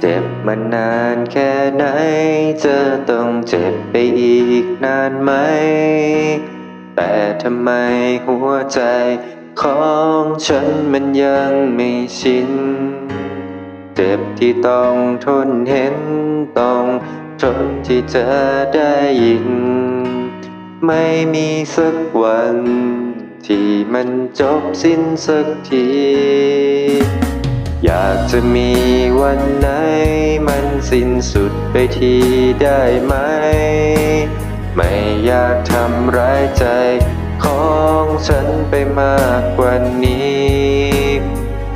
เจ็บมานานแค่ไหนจะต้องเจ็บไปอีกนานไหม แต่ทำไมหัวใจของฉันมันยังไม่ชิน เจ็บที่ต้องทนเห็นต้องทนที่จะได้ยิน ไม่มีสักวัน ที่มันจบสิ้นสักที อยากจะมีวันไหนมันสิ้นสุดไปทีได้ไหม ไม่อยากทำร้ายใจของฉันไปมากกว่านี้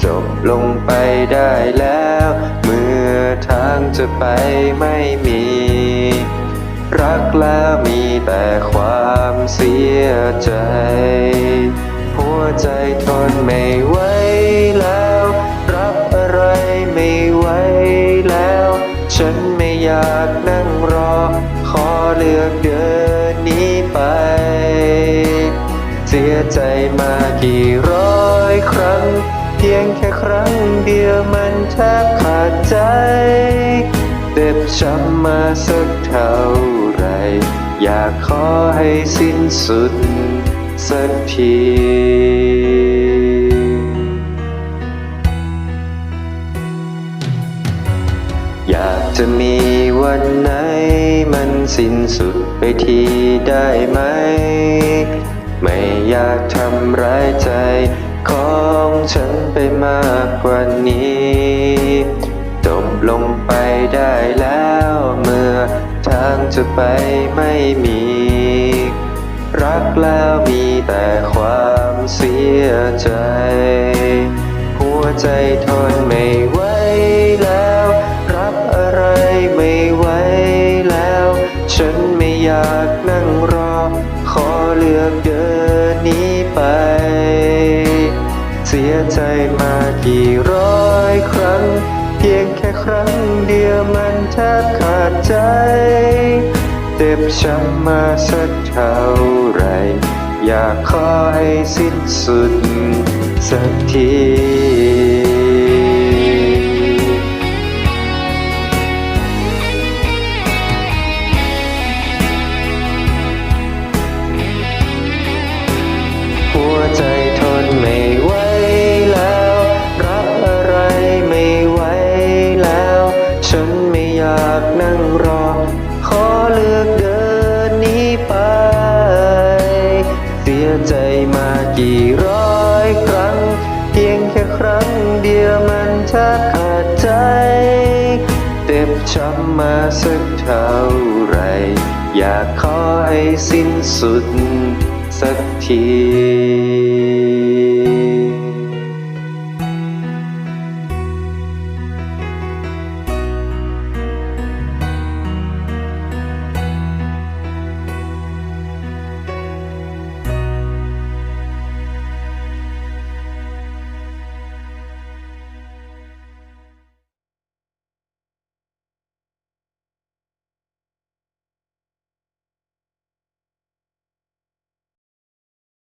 จบลงไปได้แล้ว เมื่อทางจะไปไม่มี รักแล้วมีแต่ความเสียใจ หัวใจทนไม่ไหวแล้ว ฉันไม่อยากนั่งรอ ขอเลือกเดินหนี้ไป เสียใจมากี่ร้อยครั้ง เพียงแค่ครั้งเดียวมันแทบขาดใจเจ็บช้ำมาสักเท่าไร อยากขอให้สิ้นสุดสักที อยากจะมีวันไหนมันสิ้นสุดไปทีได้ไหม ไม่อยากทำร้ายใจของฉันไปมากกว่านี้จบลงไปได้แล้วเมื่อทางจะไปไม่มี รักแล้วมีแต่ความเสียใจ หัวใจทนไม่ ไม่อยากนั่งรอ ขอเลือกเดินหนี้ไป เสียใจมากี่ร้อยครั้ง เพียงแค่ครั้งเดียวมันแทบขาดใจ เจ็บช้ำมาสักเท่าไหรอยากขอให้สิ้นสุดสักที ใจมากี่ร้อยครั้ง เพียงแค่ครั้งเดียวมันแทบขาดใจ เต็บช้ำมาสักเท่าไร อยากขอให้สิ้นสุดสักที